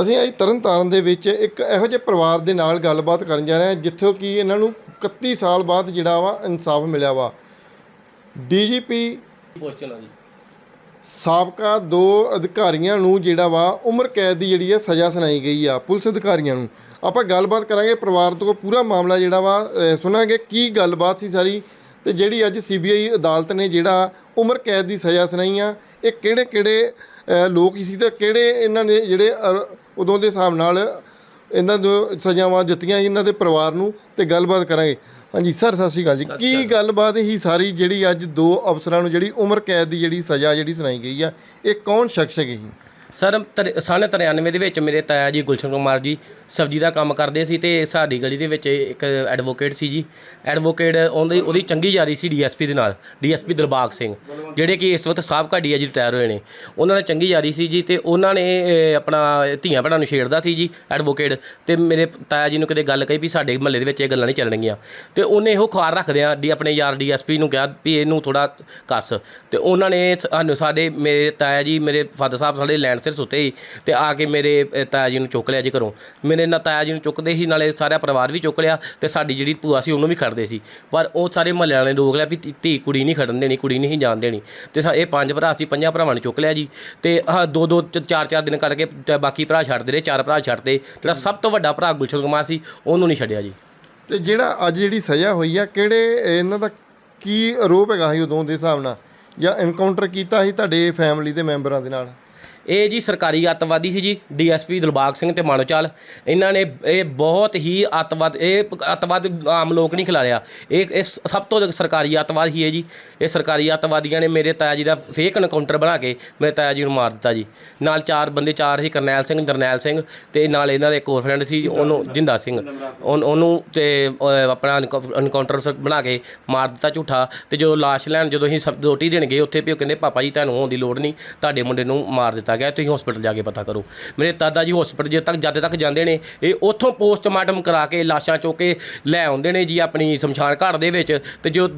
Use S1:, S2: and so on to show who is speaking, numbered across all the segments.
S1: ਅਸੀਂ ਅੱਜ ਤਰਨਤਾਰਨ ਦੇ ਵਿੱਚ ਇੱਕ ਇਹੋ ਜਿਹੇ ਪਰਿਵਾਰ ਦੇ ਨਾਲ ਗੱਲਬਾਤ ਕਰਨ ਜਾ ਰਹੇ ਹਾਂ ਜਿੱਥੋਂ ਕਿ ਇਹਨਾਂ ਨੂੰ 31 ਸਾਲ ਬਾਅਦ ਜਿਹੜਾ ਵਾ ਇਨਸਾਫ ਮਿਲਿਆ ਵਾ। ਡੀਜੀਪੀ
S2: ਪੋਸਟ ਉਹਨਾਂ ਦੀ
S1: ਸਾਬਕਾ ਦੋ ਅਧਿਕਾਰੀਆਂ ਨੂੰ ਜਿਹੜਾ ਵਾ ਉਮਰ ਕੈਦ ਦੀ ਜਿਹੜੀ ਹੈ ਸਜ਼ਾ ਸੁਣਾਈ ਗਈ ਆ ਪੁਲਿਸ ਅਧਿਕਾਰੀਆਂ ਨੂੰ। ਆਪਾਂ ਗੱਲਬਾਤ ਕਰਾਂਗੇ ਪਰਿਵਾਰ ਤੋਂ ਪੂਰਾ ਮਾਮਲਾ ਜਿਹੜਾ ਵਾ ਸੁਣਾਂਗੇ ਕੀ ਗੱਲਬਾਤ ਸੀ ਸਾਰੀ ਤੇ ਜਿਹੜੀ ਅੱਜ ਸੀਬੀਆਈ ਅਦਾਲਤ ਨੇ ਜਿਹੜਾ ਉਮਰ ਕੈਦ ਦੀ ਸਜ਼ਾ ਸੁਣਾਈ ਆ ਇਹ ਕਿਹੜੇ ਕਿਹੜੇ ਲੋਕ ਸੀ ਤੇ ਕਿਹੜੇ ਇਹਨਾਂ ਨੇ ਜਿਹੜੇ ਉਦੋਂ ਦੇ ਹਿਸਾਬ ਨਾਲ ਇਹਨਾਂ ਨੂੰ ਸਜ਼ਾਵਾਂ ਦਿੱਤੀਆਂ ਇਹਨਾਂ ਦੇ ਪਰਿਵਾਰ ਨੂੰ ਤੇ ਗੱਲਬਾਤ ਕਰਾਂਗੇ। ਹਾਂਜੀ ਸਰ ਸਤਿ ਸ਼੍ਰੀ ਅਕਾਲ ਜੀ। ਕੀ। ਗੱਲਬਾਤ ਹੀ ਸਾਰੀ ਜਿਹੜੀ ਅੱਜ ਦੋ ਅਫਸਰਾਂ ਨੂੰ ਜਿਹੜੀ ਉਮਰ ਕੈਦ ਦੀ ਜਿਹੜੀ ਸਜ਼ਾ ਜਿਹੜੀ ਸੁਣਾਈ ਗਈ ਆ ਇਹ ਕੌਣ ਸ਼ਖਸ ਹੈਗੇ ਸੀ?
S2: ਸਰ ਤਰ- ਸੰਨ 93 ਦੇ ਵਿੱਚ ਮੇਰੇ ਤਾਇਆ ਜੀ ਗੁਲਸ਼ਨ ਕੁਮਾਰ ਜੀ ਸਬਜ਼ੀ ਦਾ ਕੰਮ ਕਰਦੇ ਸੀ ਤੇ ਸਾਡੀ ਗਲੀ ਦੇ ਵਿੱਚ ਇੱਕ ਐਡਵੋਕੇਟ ਸੀ ਜੀ। ਐਡਵੋਕੇਟ ਉਹਦੀ ਉਹਦੀ ਚੰਗੀ ਯਾਰੀ ਸੀ ਡੀਐਸਪੀ ਦੇ ਨਾਲ ਡੀਐਸਪੀ ਦਿਲਬਾਗ ਸਿੰਘ ਜਿਹੜੇ ਕਿ ਇਸ ਵਕਤ ਸਾਬਕਾ ਡੀਆਈਜੀ ਰਿਟਾਇਰ ਹੋਏ ਨੇ। ਉਹਨਾਂ ਨਾਲ ਚੰਗੀ ਯਾਰੀ ਸੀ ਜੀ ਤੇ ਉਹਨਾਂ ਨੇ ਅਹ, ਆਪਣਾ ਧੀਆਂ ਭੈਣਾਂ ਨੂੰ ਛੇੜਦਾ ਸੀ ਜੀ ਐਡਵੋਕੇਟ ਤੇ ਮੇਰੇ ਤਾਇਆ ਜੀ ਨੂੰ ਕਿਤੇ ਗੱਲ ਕਹੀ ਵੀ ਸਾਡੇ ਮਹੱਲੇ ਦੇ ਵਿੱਚ ਇਹ ਗੱਲਾਂ ਨਹੀਂ ਚੱਲਣਗੀਆਂ। ਤੇ ਉਹਨੇ ਇਹੋ ਖਾਰ ਰੱਖਦਿਆਂ ਡੀ ਆਪਣੇ ਯਾਰ ਡੀਐਸਪੀ ਨੂੰ ਕਿਹਾ ਵੀ ਇਹਨੂੰ ਥੋੜਾ ਕੱਸ। ਤੇ ਉਹਨਾਂ ਨੇ ਸਾਨੂੰ ਸਾਡੇ ਮੇਰੇ ਤਾਇਆ ਜੀ ਮੇਰੇ ਫਾਦਰ ਸਾਹਿਬ ਸਾਡੇ ਲੈਂਡ ਸਿਰ ਸੁੱਤੇ ਸੀ ਤੇ ਆ ਕੇ ਮੇਰੇ ਤਾਇਆ ਜੀ ਨੂੰ ਚੁੱਕ ਲਿਆ ਜੀ ਘਰੋਂ। ਮੇਰੇ ਨਾਲ ਤਾਇਆ ਜੀ ਨੂੰ ਚੁੱਕਦੇ ਸੀ, ਨਾਲੇ ਸਾਰਾ ਪਰਿਵਾਰ ਵੀ ਚੁੱਕ ਲਿਆ ਤੇ ਸਾਡੀ ਜਿਹੜੀ ਭੂਆ ਸੀ, ਉਹਨੂੰ ਵੀ ਖੜਦੇ ਸੀ। ਪਰ ਉਹ ਸਾਰੇ ਮਹੱਲੇ ਵਾਲਿਆਂ ਨੇ ਰੋਕ ਲਿਆ ਵੀ ਧੀ- ਕੁੜੀ ਨਹੀਂ ਖੜਨ ਦੇਣੀ, ਕੁੜੀ ਨਹੀਂ ਜਾਣ ਦੇਣੀ। ਤੇ ਇਹ ਪੰਜ ਭਰਾ ਸੀ, ਪੰਜਾਂ ਭਰਾਵਾਂ ਨੂੰ ਚੁੱਕ ਲਿਆ ਜੀ। ਤੇ ਆਹ ਦੋ ਦੋ ਚਾਰ ਚਾਰ ਦਿਨ ਕਰਕੇ ਤੇ ਬਾਕੀ ਭਰਾ ਛੱਡਦੇ ਰਹੇ, ਚਾਰ ਭਰਾ ਛੱਡਦੇ। ਜਿਹੜਾ ਸਭ ਤੋਂ ਵੱਡਾ ਭਰਾ ਗੁਲਸ਼ਨ ਕੁਮਾਰ ਸੀ, ਉਹਨੂੰ ਨਹੀਂ ਛੱਡਿਆ ਜੀ।
S1: ਤੇ ਜਿਹੜਾ ਅੱਜ ਜਿਹੜੀ ਸਜ਼ਾ ਹੋਈ ਆ, ਕਿਹੜੇ, ਇਹਨਾਂ ਦਾ ਕੀ ਆਰੋਪ ਹੈਗਾ ਸੀ ਉਦੋਂ ਦੇ ਹਿਸਾਬ ਨਾਲ? ਜਾਂ ਐਨਕਾਊਂਟਰ ਕੀਤਾ ਸੀ ਤੁਹਾਡੇ ਫੈਮਿਲੀ ਦੇ ਮੈਂਬਰਾਂ ਦੇ ਨਾਲ?
S2: ਇਹ ਜੀ ਸਰਕਾਰੀ ਅੱਤਵਾਦੀ ਸੀ ਜੀ ਡੀਐਸਪੀ ਦਿਲਬਾਗ ਸਿੰਘ ਤੇ ਮਾਨੋਚਾਲ ਇਹਨਾਂ ਨੇ ਇਹ ਬਹੁਤ ਹੀ ਅੱਤਵਾਦ ਇਹ ਅੱਤਵਾਦ ਆਮ ਲੋਕ ਨਹੀਂ ਖਿਲਾਰਿਆ। ਇਹ ਇਹ ਸਭ ਤੋਂ ਸਰਕਾਰੀ ਅੱਤਵਾਦ ਹੀ ਹੈ ਜੀ। ਇਹ ਸਰਕਾਰੀ ਅੱਤਵਾਦੀਆਂ ਨੇ ਮੇਰੇ ਤਾਇਆ ਜੀ ਦਾ ਫੇਕ ਐਨਕਾਊਂਟਰ ਬਣਾ ਕੇ ਮੇਰੇ ਤਾਇਆ ਜੀ ਨੂੰ ਮਾਰ ਦਿੱਤਾ ਜੀ। ਨਾਲ ਚਾਰ ਬੰਦੇ ਚਾਰ ਸੀ ਕਰਨੈਲ ਸਿੰਘ ਜਰਨੈਲ ਸਿੰਘ ਤੇ ਨਾਲ ਇਹਨਾਂ ਦੇ ਇੱਕ ਹੋਰ ਫਰੈਂਡ ਸੀ ਉਹਨੂੰ ਜਿੰਦਾ ਸਿੰਘ। ਉਹਨ- ਉਹਨੂੰ ਤੇ ਅਹ, ਆਪਣਾ ਐਨਕਾਊਂਟਰ ਬਣਾ ਕੇ ਮਾਰ ਦਿੱਤਾ ਝੂਠਾ ਤੇ ਜਦੋਂ ਲਾਸ਼ ਲੈਣ ਜਦੋਂ ਅਸੀਂ ਸਬ ਰੋਟੀ ਦੇਣ ਗਏ ਉੱਥੇ ਵੀ ਉਹ ਕਹਿੰਦੇ ਪਾਪਾ ਜੀ ਤੁਹਾਨੂੰ ਹੋਣ ਦੀ ਲੋੜ ਨਹੀਂ ਤੁਹਾਡੇ ਮੁੰਡੇ ਨੂੰ ਮਾਰ ਦਿੱਤਾ ਗਿਆ, ਤੁਸੀਂ ਹਸਪੀਟਲ ਜਾ ਕੇ ਪਤਾ ਕਰੋ। ਮੇਰੇ ਦਾਦਾ ਜੀ ਹਸਪੀਟਲ ਜੇ ਤੱਕ, ਜਦ ਤੱਕ ਜਾਂਦੇ ਨੇ, ਇਹ ਉੱਥੋਂ ਪੋਸਟਮਾਰਟਮ ਕਰਾ ਕੇ, ਲਾਸ਼ਾਂ ਚੁੱਕ ਕੇ ਲੈ ਆਉਂਦੇ ਨੇ ਜੀ ਆਪਣੀ ਸ਼ਮਸ਼ਾਨ ਘਾਟ ਦੇ ਵਿੱਚ। ਤੇ ਜੋ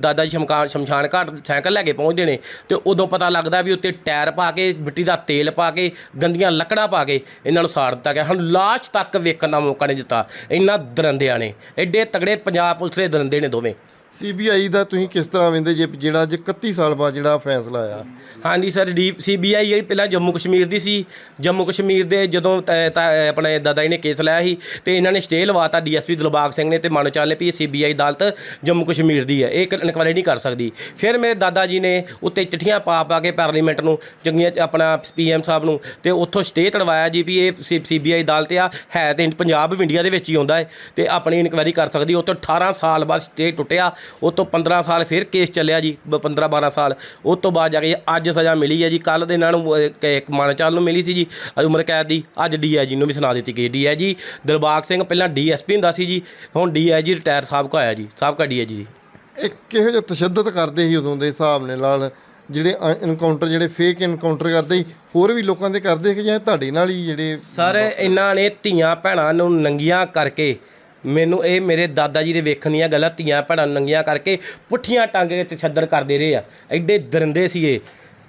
S2: ਦਾਦਾ ਜੀ ਸ਼ਮਕਾਨ ਸ਼ਮਸ਼ਾਨ ਘਾਟ ਸਾਈਕਲ ਲੈ ਕੇ ਪਹੁੰਚਦੇ ਨੇ, ਤੇ ਉਦੋਂ ਪਤਾ ਲੱਗਦਾ ਵੀ ਉੱਤੇ ਟਾਇਰ ਪਾ ਕੇ, ਮਿੱਟੀ ਦਾ ਤੇਲ ਪਾ ਕੇ, ਗੰਦੀਆਂ ਲੱਕੜਾਂ ਪਾ ਕੇ ਇਹਨਾਂ ਨੂੰ ਸਾੜ ਦਿੱਤਾ ਗਿਆ। ਸਾਨੂੰ ਲਾਸ਼ ਤੱਕ ਵੇਖਣ ਦਾ ਮੌਕਾ ਨਹੀਂ ਦਿੱਤਾ। ਇਹਨਾਂ ਦਰੰਦਿਆਂ ਨੇ। ਐਡੇ ਤਗੜੇ ਪੰਜਾਬ ਪੁਲਿਸ ਦੇ ਦਰੰਦੇ ਨੇ ਦੋਵੇਂ।
S1: ਸੀਬੀਆਈ ਦਾ ਤੁਸੀਂ ਕਿਸ ਤਰ੍ਹਾਂ ਵੇਂਦੇ ਜੇ ਜਿਹੜਾ ਅੱਜ 31 ਸਾਲ ਬਾਅਦ ਜਿਹੜਾ ਫੈਸਲਾ ਆਇਆ?
S2: ਹਾਂਜੀ ਸਰ, ਡੀ ਸੀਬੀਆਈ ਜਿਹੜੀ ਪਹਿਲਾਂ ਜੰਮੂ ਕਸ਼ਮੀਰ ਦੀ ਸੀ। ਜੰਮੂ ਕਸ਼ਮੀਰ ਦੇ ਜਦੋਂ ਤ- ਤ- ਆਪਣੇ ਦਾਦਾ ਜੀ ਨੇ ਕੇਸ ਲਾਇਆ ਸੀ ਤੇ ਇਹਨਾਂ ਨੇ ਸਟੇ ਲਵਾਤਾ ਡੀਐਸਪੀ ਦਿਲਬਾਗ ਸਿੰਘ ਨੇ ਤੇ ਮਾਨੋਚਾਲ ਨੇ ਵੀ ਇਹ ਸੀਬੀਆਈ ਅਦਾਲਤ ਜੰਮੂ ਕਸ਼ਮੀਰ ਦੀ ਹੈ। ਇਹ ਇੱਕ ਇਨਕੁਆਇਰੀ ਨਹੀਂ ਕਰ ਸਕਦੀ। ਫਿਰ ਮੇਰੇ ਦਾਦਾ ਜੀ ਨੇ ਉੱਤੇ ਚਿੱਠੀਆਂ ਪਾ ਪਾ ਕੇ ਪਾਰਲੀਮੈਂਟ ਨੂੰ, ਚੰਗੀਆਂ ਆਪਣਾ ਪੀਐਮ ਸਾਹਿਬ ਨੂੰ ਤੇ ਉੱਥੋਂ ਸਟੇ ਤੜਵਾਇਆ ਜੀ ਵੀ ਇਹ ਸੀਬੀਆਈ ਅਦਾਲਤ ਆ, ਹੈ ਤੇ ਪੰਜਾਬ ਵੀ ਇੰਡੀਆ ਦੇ ਵਿੱਚ ਹੀ ਆਉਂਦਾ ਹੈ ਤੇ ਆਪਣੀ ਇਨਕੁਆਇਰੀ ਕਰ ਸਕਦੀ। ਉੱਥੋਂ ਤੋਂ 18 ਸਾਲ ਬਾਅਦ ਸਟੇ ਟੁੱਟਿਆ। ਉਹ ਤੋਂ 15 ਸਾਲ ਫਿਰ ਕੇਸ ਚੱਲਿਆ ਜੀ 15 12 ਸਾਲ। ਉਹ ਤੋਂ ਬਾਅਦ ਜਾ ਕੇ ਅੱਜ ਸਜ਼ਾ ਮਿਲੀ ਹੈ ਜੀ। ਕੱਲ ਦੇ ਇਹਨਾਂ ਨੂੰ ਇੱਕ ਮਾਨਚਾਲ ਨੂੰ ਮਿਲੀ ਸੀ ਜੀ। ਉਮਰ ਕੈਦ ਦੀ। ਅੱਜ ਡੀਆਈਜੀ ਨੂੰ ਵੀ ਸੁਣਾ ਦਿੱਤੀ ਗਈ। ਡੀਆਈਜੀ ਦਿਲਬਾਗ ਸਿੰਘ ਪਹਿਲਾਂ ਡੀਐਸਪੀ ਹੁੰਦਾ ਸੀ ਜੀ। ਹੁਣ ਡੀਆਈਜੀ ਰਿਟਾਇਰ ਸਾਬਕਾ ਹੋਇਆ ਜੀ। ਸਾਬਕਾ ਡੀਆਈਜੀ ਜੀ
S1: ਇਹ ਕਿਹੋ ਜਿਹਾ ਤਸ਼ੱਦਦ ਕਰਦੇ ਸੀ ਉਦੋਂ ਦੇ ਹਿਸਾਬ ਨੇ ਨਾਲ? ਜਿਹੜੇ ਐਨਕਾਊਂਟਰ ਜਿਹੜੇ ਫੇਕ ਐਨਕਾਊਂਟਰ ਕਰਦੇ ਹੋਰ ਵੀ ਲੋਕਾਂ ਦੇ ਕਰਦੇ ਕਿ ਜਾਂ ਤੁਹਾਡੇ ਨਾਲ ਹੀ ਜਿਹੜੇ
S2: ਸਰ ਇਹਨਾਂ ਨੇ ਧੀਆਂ ਭੈਣਾਂ ਨੂੰ ਨੰਗੀਆਂ ਕਰਕੇ ਮੈਨੂੰ ਇਹ ਮੇਰੇ ਦਾਦਾ ਜੀ ਦੇ ਵੇਖਣ ਦੀਆਂ ਗੱਲਾਂ ਧੀਆਂ ਭੈਣਾਂ ਨੂੰ ਨੰਗੀਆਂ ਕਰਕੇ ਪੁੱਠੀਆਂ ਟੰਗ ਕੇ ਤਸ਼ੱਦਦ ਕਰਦੇ ਰਹੇ ਆ। ਐਡੇ ਦਰਿੰਦੇ ਸੀ ਇਹ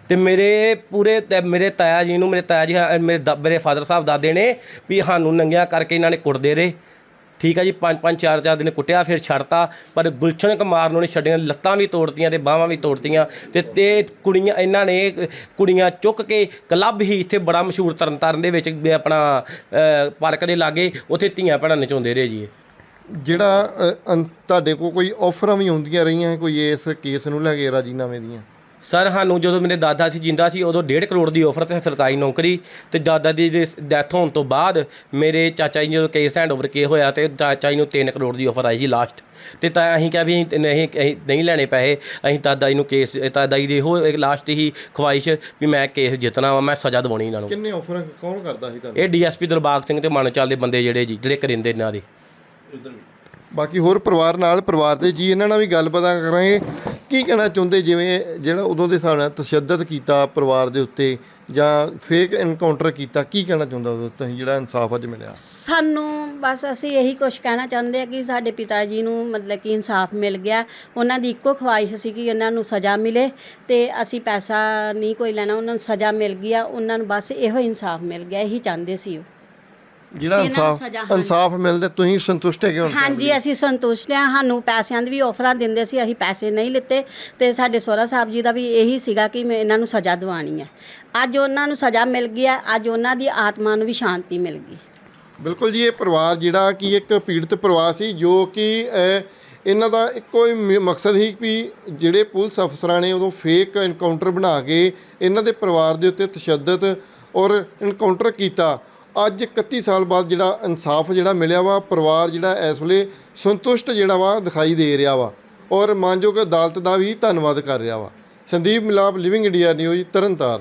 S2: ਤੇ ਮੇਰੇ ਪੂਰੇ ਤੇ ਮੇਰੇ ਤਾਇਆ ਜੀ ਨੂੰ, ਮੇਰੇ ਤਾਇਆ ਜੀ, ਮੇਰੇ ਦਾ- ਮੇਰੇ ਫਾਦਰ ਸਾਹਿਬ ਦਾਦੇ ਨੇ ਵੀ ਸਾਨੂੰ ਨੰਗਿਆਂ ਕਰਕੇ ਇਹਨਾਂ ਨੇ ਕੁੱਟਦੇ ਰਹੇ। ਠੀਕ ਆ ਜੀ, ਪੰਜ ਪੰਜ, ਚਾਰ ਚਾਰ ਦਿਨ ਕੁੱਟਿਆ, ਫਿਰ ਛੱਡਤਾ, ਪਰ ਗੁਲਸ਼ਨ ਕੁਮਾਰ ਨੂੰ ਨਹੀਂ ਛੱਡੀਆਂ, ਲੱਤਾਂ ਵੀ ਤੋੜਤੀਆਂ ਤੇ ਬਾਹਾਂ ਵੀ ਤੋੜਤੀਆਂ ਤੇ ਤੇ ਕੁੜੀਆਂ, ਇਹਨਾਂ ਨੇ ਕੁੜੀਆਂ ਚੁੱਕ ਕੇ ਕਲੱਬ ਹੀ ਇੱਥੇ ਬੜਾ ਮਸ਼ਹੂਰ ਤਰਨਤਾਰਨ ਦੇ ਵਿੱਚ ਆਪਣਾ ਪਾਰਕ ਦੇ ਲਾਗੇ, ਉੱਥੇ ਧੀਆਂ ਭੈਣਾਂ ਨਚਾਉਂਦੇ ਰਹੇ ਜੀ
S1: ਜਿਹੜਾ ਤੁਹਾਡੇ ਕੋਲ ਕੋਈ ਆਫਰਾਂ ਵੀ ਆਉਂਦੀਆਂ ਰਹੀਆਂ, ਕੋਈ ਇਸ ਕੇਸ ਨੂੰ ਲੈ ਕੇ ਰਾਜੀਨਾਮੇ ਦੀਆਂ?
S2: ਸਰ ਸਾਨੂੰ ਜਦੋਂ ਮੇਰੇ ਦਾਦਾ ਸੀ ਜਿੰਦਾ ਸੀ ਉਦੋਂ 1.5 ਕਰੋੜ ਦੀ ਆਫਰ ਤੇ ਸਰਕਾਰੀ ਨੌਕਰੀ ਤੇ ਦਾਦਾ ਦੀ ਡੈਥ ਹੋਣ ਤੋਂ ਬਾਅਦ ਮੇਰੇ ਚਾਚਾ ਜੀ ਜਦੋਂ ਕੇਸ ਹੈਂਡ ਓਵਰ ਕੇ ਹੋਇਆ ਤੇ ਚਾਚਾ ਜੀ ਨੂੰ 3 ਕਰੋੜ ਦੀ ਆਫਰ ਆਈ ਜੀ ਲਾਸਟ ਤੇ ਤਾਂ ਅਸੀਂ ਕਿਹਾ ਵੀ ਅਸੀਂ ਨਹੀਂ ਅਸੀਂ ਨਹੀਂ ਲੈਣੇ ਪੈਸੇ। ਅਸੀਂ ਦਾਦਾ ਜੀ ਨੂੰ ਕੇਸ ਦਾਦਾ ਜੀ ਦੀ ਇਹੋ ਇੱਕ ਲਾਸਟ ਹੀ ਖਵਾਇਸ਼ ਵੀ ਮੈਂ ਕੇਸ ਜਿੱਤਣਾ ਵਾ ਮੈਂ ਸਜ਼ਾ ਦਿਵਾਉਣੀ ਇਹਨਾਂ ਨੂੰ।
S1: ਕਿੰਨੇ ਆਫਰਾਂ ਕੌਣ ਕਰਦਾ ਸੀ ਤੁਹਾਨੂੰ?
S2: ਇਹ ਡੀਐਸਪੀ ਦਿਲਬਾਗ ਸਿੰਘ ਤੇ ਮਾਨੋਚਾਲ ਦੇ ਬੰਦੇ ਜਿਹੜੇ ਜੀ ਜਿਹੜੇ ਕਰਿੰਦੇ ਇਹਨਾਂ ਦੇ।
S1: ਬਾਕੀ ਹੋਰ ਪਰਿਵਾਰ ਨਾਲ ਪਰਿਵਾਰ ਦੇ ਜੀ, ਇਹਨਾਂ ਨਾਲ ਵੀ ਗੱਲ ਕਰਾਂਗੇ। ਕੀ ਕਹਿਣਾ ਚਾਹੁੰਦੇ? ਜਿਵੇਂ ਜਿਹੜਾ ਉਦੋਂ ਦੇ ਹਿਸਾਬ ਨਾਲ ਤਸ਼ੱਦਦ ਕੀਤਾ ਪਰਿਵਾਰ ਦੇ ਉੱਤੇ ਜਾਂ ਫੇਕ ਐਨਕਾਊਂਟਰ ਕੀਤਾ, ਕੀ ਕਹਿਣਾ ਚਾਹੁੰਦਾ ਉਹ ਤੁਸੀਂ? ਜਿਹੜਾ ਇਨਸਾਫ ਅੱਜ ਮਿਲਿਆ।
S3: ਸਾਨੂੰ ਬਸ ਅਸੀਂ ਇਹੀ ਕੁਝ ਕਹਿਣਾ ਚਾਹੁੰਦੇ ਆ ਕਿ ਸਾਡੇ ਪਿਤਾ ਜੀ ਨੂੰ ਮਤਲਬ ਕਿ ਇਨਸਾਫ ਮਿਲ ਗਿਆ। ਉਹਨਾਂ ਦੀ ਇੱਕੋ ਖਵਾਇਸ਼ ਸੀ ਕਿ ਇਹਨਾਂ ਨੂੰ ਸਜ਼ਾ ਮਿਲੇ ਤੇ ਅਸੀਂ ਪੈਸਾ ਨਹੀਂ ਕੋਈ ਲੈਣਾ, ਉਹਨਾਂ ਨੂੰ ਸਜ਼ਾ ਮਿਲ ਗਈ ਆ। ਉਹਨਾਂ ਨੂੰ ਬਸ ਇਹੋ ਇਨਸਾਫ ਮਿਲ ਗਿਆ, ਇਹੀ ਚਾਹੁੰਦੇ ਸੀ ਉਹ।
S1: ਜਿਹੜਾ
S3: ਇਹਨਾਂ ਨੂੰ
S1: ਇਨਸਾਫ
S3: ਹਾਂਜੀ।
S1: ਇਨਸਾਫ ਮਿਲਦੇ ਤੁਸੀਂ ਸੰਤੁਸ਼ਟ ਹੈਗੇ ਹੁਣ
S3: ਹਾਂਜੀ ਅਸੀਂ ਸੰਤੁਸ਼ਟ ਹਾਂ। ਸਾਨੂੰ ਪੈਸਿਆਂ ਦੀ ਵੀ ਆਫਰਾਂ ਦਿੰਦੇ ਸੀ ਅਸੀਂ ਪੈਸੇ ਨਹੀਂ ਲਿੱਤੇ। ਤੇ ਸਾਡੇ ਸੋਹਰਾ ਸਾਹਿਬ ਜੀ ਦਾ ਵੀ ਇਹੀ ਸੀਗਾ ਕਿ ਮੈਂ ਇਹਨਾਂ ਨੂੰ ਸਜ਼ਾ ਦਿਵਾਣੀ ਹੈ। ਅੱਜ ਉਹਨਾਂ ਨੂੰ ਸਜ਼ਾ ਮਿਲ ਗਈ ਹੈ ਅੱਜ ਉਹਨਾਂ ਦੀ ਆਤਮਾ ਨੂੰ ਵੀ ਸ਼ਾਂਤੀ ਮਿਲ ਗਈ।
S1: ਬਿਲਕੁਲ ਜੀ ਇਹ ਪਰਿਵਾਰ ਜਿਹੜਾ ਕਿ ਇੱਕ ਪੀੜਤ ਪਰਿਵਾਰ ਸੀ ਜੋ ਕਿ ਅਹ, ਇਹਨਾਂ ਦਾ ਇੱਕੋ ਹੀ ਮ- ਮਕਸਦ ਸੀ ਵੀ ਜਿਹੜੇ ਪੁਲਿਸ ਅਫਸਰਾਂ ਨੇ ਉਦੋਂ ਫੇਕ ਐਨਕਾਊਂਟਰ ਬਣਾ ਕੇ ਇਹਨਾਂ ਦੇ ਪਰਿਵਾਰ ਦੇ ਉੱਤੇ ਤਸ਼ੱਦਦ ਔਰ ਐਨਕਾਊਂਟਰ ਕੀਤਾ। ਅੱਜ 31 ਸਾਲ ਬਾਅਦ ਜਿਹੜਾ ਇਨਸਾਫ ਜਿਹੜਾ ਮਿਲਿਆ ਵਾ, ਪਰਿਵਾਰ ਜਿਹੜਾ ਇਸ ਵੇਲੇ ਸੰਤੁਸ਼ਟ ਜਿਹੜਾ ਵਾ ਦਿਖਾਈ ਦੇ ਰਿਹਾ ਵਾ ਔਰ ਮਾਨਯੋਗ ਅਦਾਲਤ ਦਾ ਵੀ ਧੰਨਵਾਦ ਕਰ ਰਿਹਾ ਵਾ। ਸੰਦੀਪ ਮਿਲਾਪ ਲਿਵਿੰਗ ਇੰਡੀਆ ਨਿਊਜ਼ ਤਰਨਤਾਰਨ।